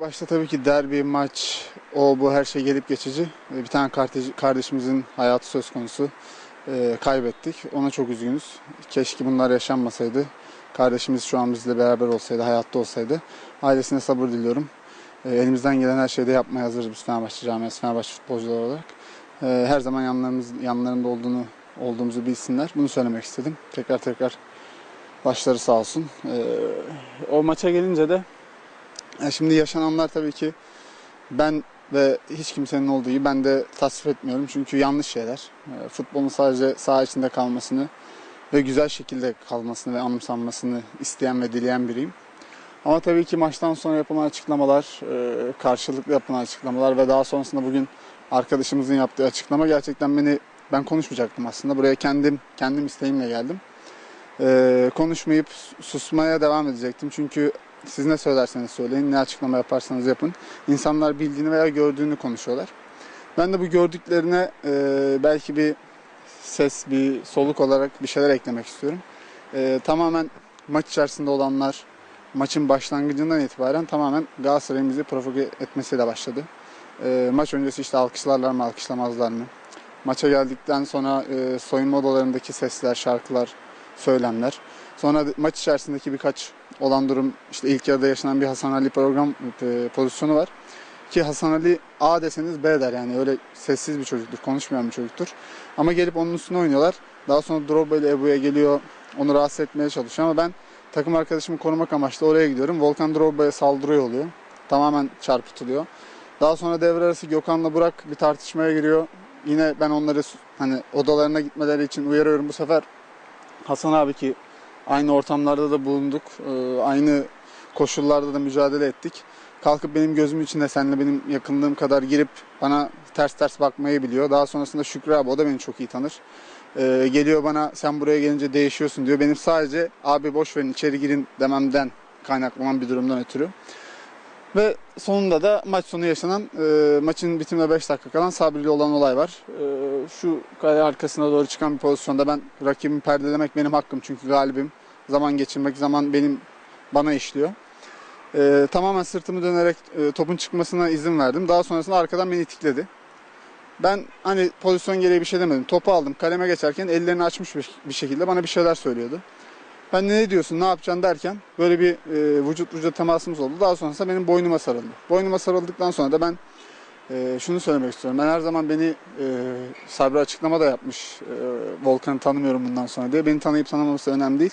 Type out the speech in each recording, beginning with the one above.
Başta tabii ki derbi, maç, o bu her şey gelip geçici. Ee, Bir tane kardeş- kardeşimizin hayatı söz konusu. Ee, kaybettik. Ona çok üzgünüz. Keşke bunlar yaşanmasaydı. Kardeşimiz şu an bizle beraber olsaydı, hayatta olsaydı. Ailesine sabır diliyorum. Ee, elimizden gelen her şeyi de yapmaya hazırız biz Fenerbahçe camiası, Fenerbahçe futbolcuları olarak. Ee, her zaman yanlarımız, yanlarında olduğunu olduğumuzu bilsinler. Bunu söylemek istedim. Tekrar tekrar başları sağ olsun. Ee, o maça gelince de ya şimdi yaşananlar tabii ki ben ve hiç kimsenin olduğu gibi ben de tasvip etmiyorum. Çünkü yanlış şeyler. Ee, Futbolun sadece saha içinde kalmasını ve güzel şekilde kalmasını ve anımsanmasını isteyen ve dileyen biriyim. Ama tabii ki maçtan sonra yapılan açıklamalar, e, karşılıklı yapılan açıklamalar ve daha sonrasında bugün arkadaşımızın yaptığı açıklama gerçekten beni ben konuşmayacaktım aslında. Buraya kendim kendim isteğimle geldim. Ee, konuşmayıp susmaya devam edecektim. Çünkü siz ne söylerseniz söyleyin, ne açıklama yaparsanız yapın. İnsanlar bildiğini veya gördüğünü konuşuyorlar. Ben de bu gördüklerine e, belki bir ses, bir soluk olarak bir şeyler eklemek istiyorum. E, tamamen maç içerisinde olanlar, maçın başlangıcından itibaren tamamen Galatasaray'ın bizi provoke etmesiyle başladı. E, maç öncesi işte alkışlarlar mı, alkışlamazlar mı? Maça geldikten sonra e, soyunma odalarındaki sesler, şarkılar, söylemler. Sonra maç içerisindeki birkaç olan durum işte ilk yarıda yaşanan bir Hasan Ali program e, pozisyonu var. Ki Hasan Ali A deseniz B der yani öyle sessiz bir çocuktur, konuşmayan bir çocuktur. Ama gelip onun üstüne oynuyorlar. Daha sonra Drogba ile Ebu'ya geliyor, onu rahatsız etmeye çalışıyor ama ben takım arkadaşımı korumak amaçlı oraya gidiyorum. Volkan Drogba'ya saldırıyor oluyor. Tamamen çarpıtılıyor. Daha sonra devre arası Gökhan'la Burak bir tartışmaya giriyor. Yine ben onları hani odalarına gitmeleri için uyarıyorum bu sefer. Hasan abi ki aynı ortamlarda da bulunduk. Ee, Aynı koşullarda da mücadele ettik. Kalkıp benim gözümün içinde seninle benim yakınlığım kadar girip bana ters ters bakmayı biliyor. Daha sonrasında Şükrü abi o da beni çok iyi tanır. Ee, geliyor bana sen buraya gelince değişiyorsun diyor. Benim sadece abi boş verin içeri girin dememden kaynaklanan bir durumdan ötürü. Ve sonunda da maç sonu yaşanan e, maçın bitimine 5 dakika kalan Sabri ile olan olay var. E, şu kale arkasına doğru çıkan bir pozisyonda ben rakibimi perdelemek benim hakkım çünkü galibim. Zaman geçirmek zaman benim bana işliyor. E, tamamen sırtımı dönerek e, topun çıkmasına izin verdim. Daha sonrasında arkadan beni itikledi. Ben hani pozisyon gereği bir şey demedim. Topu aldım. Kaleme geçerken ellerini açmış bir, bir şekilde bana bir şeyler söylüyordu. Ben ne diyorsun, ne yapacaksın derken böyle bir e, vücut vücuda temasımız oldu. Daha sonrasında benim boynuma sarıldı. Boynuma sarıldıktan sonra da ben e, şunu söylemek istiyorum. Ben her zaman beni e, Sabri açıklama da yapmış. E, Volkan'ı tanımıyorum bundan sonra diye. Beni tanıyıp tanımaması önemli değil.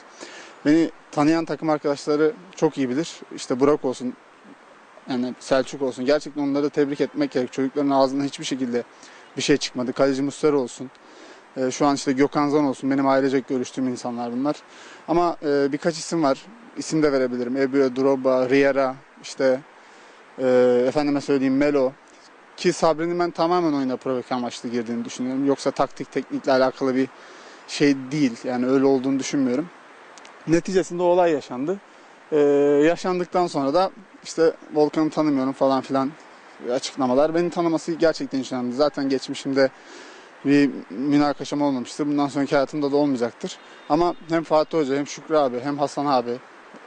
Beni tanıyan takım arkadaşları çok iyi bilir. İşte Burak olsun, yani Selçuk olsun. Gerçekten onları tebrik etmek gerek. Çocukların ağzından hiçbir şekilde bir şey çıkmadı. Kaleci Muslera olsun. E, şu an işte Gökhan Zan olsun. Benim ailecek görüştüğüm insanlar bunlar. Ama e, birkaç isim var. İsim de verebilirim. Ebue, Drogba, Riera, işte e, efendime söyleyeyim Melo. Ki Sabri'nin ben tamamen oyuna provoke amaçlı girdiğini düşünüyorum. Yoksa taktik teknikle alakalı bir şey değil. Yani öyle olduğunu düşünmüyorum. Neticesinde olay yaşandı. E, yaşandıktan sonra da işte Volkan'ı tanımıyorum falan filan açıklamalar. Beni tanıması gerçekten hiç önemli. Zaten geçmişimde bir münakaşam olmamıştır. Bundan sonraki hayatımda da olmayacaktır. Ama hem Fatih Hoca hem Şükrü abi hem Hasan abi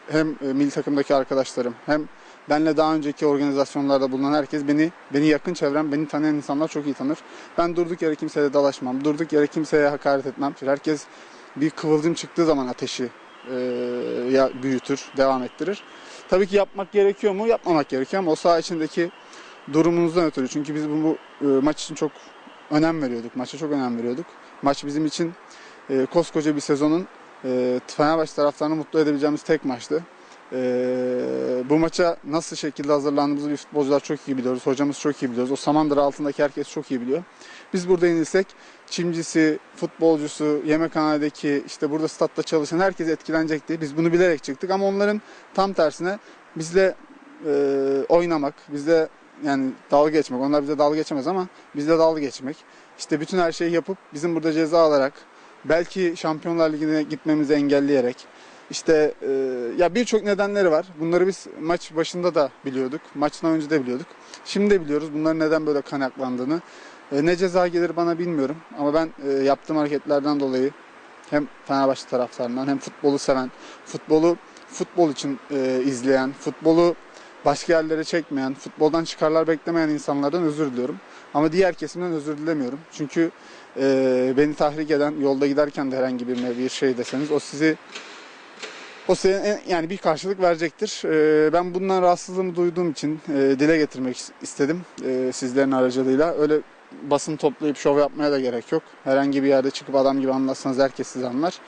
hem e, milli takımdaki arkadaşlarım hem benle daha önceki organizasyonlarda bulunan herkes beni beni yakın çevrem, beni tanıyan insanlar çok iyi tanır. Ben durduk yere kimseyle dalaşmam. Durduk yere kimseye hakaret etmem. Herkes bir kıvılcım çıktığı zaman ateşi e, ya büyütür, devam ettirir. Tabii ki yapmak gerekiyor mu? Yapmamak gerekiyor ama o saha içindeki durumunuzdan ötürü. Çünkü biz bu, bu e, maç için çok önem veriyorduk. Maça çok önem veriyorduk. Maç bizim için e, koskoca bir sezonun e, Fenerbahçe taraftarını mutlu edebileceğimiz tek maçtı. E, bu maça nasıl şekilde hazırlandığımızı biz futbolcular çok iyi biliyoruz. Hocamız çok iyi biliyoruz. O Samandıra altındaki herkes çok iyi biliyor. Biz burada yenilsek çimcisi, futbolcusu, yemekhanedeki, işte burada statta çalışan herkes etkilenecekti. Biz bunu bilerek çıktık ama onların tam tersine bizle e, oynamak, bizle yani dalga geçmek. Onlar bize dalga geçemez ama bizle dalga geçmek. İşte bütün her şeyi yapıp bizim burada ceza alarak belki Şampiyonlar Ligi'ne gitmemizi engelleyerek işte e, ya birçok nedenleri var. Bunları biz maç başında da biliyorduk. Maçtan önce de biliyorduk. Şimdi de biliyoruz bunların neden böyle kaynaklandığını. E, ne ceza gelir bana bilmiyorum ama ben e, yaptığım hareketlerden dolayı hem Fenerbahçe taraftarından hem futbolu seven, futbolu futbol için e, izleyen, futbolu başka yerlere çekmeyen, futboldan çıkarlar beklemeyen insanlardan özür diliyorum. Ama diğer kesimden özür dilemiyorum. Çünkü e, beni tahrik eden, yolda giderken de herhangi birine bir şey deseniz o sizi o size yani bir karşılık verecektir. E, ben bundan rahatsızlığımı duyduğum için e, dile getirmek istedim e, sizlerin aracılığıyla. Öyle basın toplayıp şov yapmaya da gerek yok. Herhangi bir yerde çıkıp adam gibi anlatsanız herkes sizi anlar.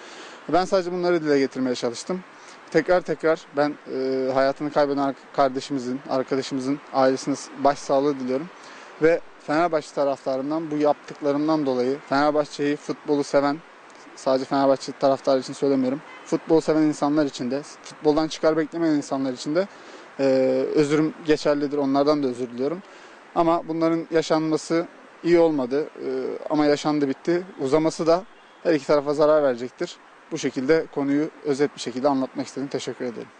Ben sadece bunları dile getirmeye çalıştım. Tekrar tekrar ben e, hayatını kaybeden ar- kardeşimizin, arkadaşımızın ailesine başsağlığı diliyorum. Ve Fenerbahçe taraftarından bu yaptıklarımdan dolayı Fenerbahçe'yi, futbolu seven, sadece Fenerbahçe taraftarı için söylemiyorum. Futbolu seven insanlar için de, futboldan çıkar beklemeyen insanlar için de e, özürüm geçerlidir. Onlardan da özür diliyorum. Ama bunların yaşanması iyi olmadı. E, ama yaşandı bitti. Uzaması da her iki tarafa zarar verecektir. Bu şekilde konuyu özet bir şekilde anlatmak istedim. Teşekkür ederim.